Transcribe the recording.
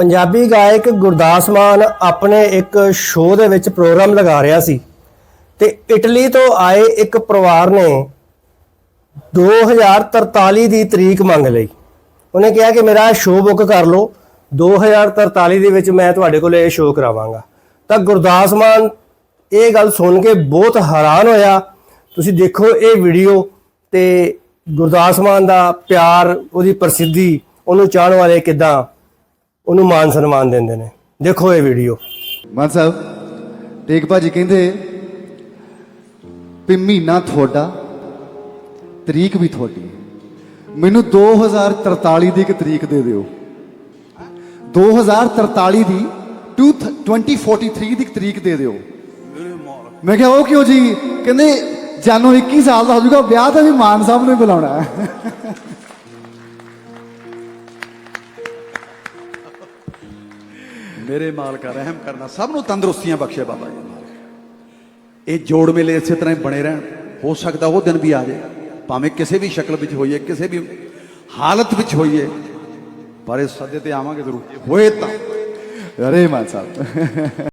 ਪੰਜਾਬੀ ਗਾਇਕ ਗੁਰਦਾਸ ਮਾਨ ਆਪਣੇ ਇੱਕ ਸ਼ੋਅ ਦੇ ਵਿੱਚ ਪ੍ਰੋਗਰਾਮ ਲਗਾ ਰਿਹਾ ਸੀ ਤੇ ਇਟਲੀ ਤੋਂ ਆਏ ਇੱਕ ਪਰਿਵਾਰ ਨੇ 2043 ਦੀ ਤਰੀਕ ਮੰਗ ਲਈ। ਉਹਨੇ ਕਿਹਾ ਕਿ ਮੇਰਾ ਸ਼ੋਅ ਬੁੱਕ ਕਰ ਲਓ। 2043 ਦੇ ਵਿੱਚ ਮੈਂ ਤੁਹਾਡੇ ਕੋਲ ਇਹ ਸ਼ੋਅ ਕਰਾਵਾਂਗਾ। ਤਾਂ ਗੁਰਦਾਸ ਮਾਨ, ਇਹ ਗੱਲ ਸੁਣ ਕੇ ਬਹੁਤ ਹੈਰਾਨ ਹੋਇਆ। ਤੁਸੀਂ ਦੇਖੋ ਇਹ ਵੀਡੀਓ ਤੇ ਗੁਰਦਾਸ ਮਾਨ ਦਾ ਪਿਆਰ, ਉਹਦੀ ਪ੍ਰਸਿੱਧੀ, ਉਹਨੂੰ ਚਾਹਣ ਵਾਲੇ ਕਿਦਾਂ ਉਹਨੂੰ ਮਾਨ ਸਨਮਾਨ ਦਿੰਦੇ ਨੇ। ਦੇਖੋ ਇਹ ਵੀਡੀਓ ਮਾਨ ਸਾਹਿਬ ਟੇਕ ਭਾਜੀ ਕਹਿੰਦੇ, ਵੀ ਮਹੀਨਾ ਤੁਹਾਡਾ, ਤਰੀਕ ਵੀ ਤੁਹਾਡੀ ਮੈਨੂੰ 2043 ਦੀ ਇੱਕ ਤਰੀਕ ਦੇ ਦਿਓ। 2043 ਦੀ 2 2043 ਦੀ ਇੱਕ ਤਰੀਕ ਦੇ ਦਿਓ। ਮੈਂ ਕਿਹਾ, ਉਹ ਕਿਉਂ ਜੀ? ਕਹਿੰਦੇ, ਜਾਨੋ 21 ਸਾਲ ਦਾ ਹੋ ਜਾਊਗਾ, ਵਿਆਹ ਤਾਂ ਵੀ ਮਾਨ ਸਾਹਿਬ ਨੂੰ ਬੁਲਾਉਣਾ ਮੇਰੇ ਮਾਲਕਾ ਰਹਿਮ ਕਰਨਾ। ਸਭ ਨੂੰ ਤੰਦਰੁਸਤੀਆਂ ਬਖਸ਼ੇ ਬਾਬਾ ਜੀ ਇਹ ਜੋੜ ਮੇਲੇ ਇਸੇ ਤਰ੍ਹਾਂ ਹੀ ਬਣੇ ਰਹਿਣ। ਹੋ ਸਕਦਾ ਉਹ ਦਿਨ ਵੀ ਆ ਜਾਏ। ਭਾਵੇਂ ਕਿਸੇ ਵੀ ਸ਼ਕਲ ਵਿੱਚ ਹੋਈਏ, ਕਿਸੇ ਵੀ ਹਾਲਤ ਵਿੱਚ ਹੋਈਏ, ਪਰ ਇਸ ਸੱਦੇ ਤੇ ਆਵਾਂਗੇ ਜ਼ਰੂਰ। ਹੋਏ ਤਾਂ। ਅਰੇ ਮਾਨ ਸਾਹਿਬ।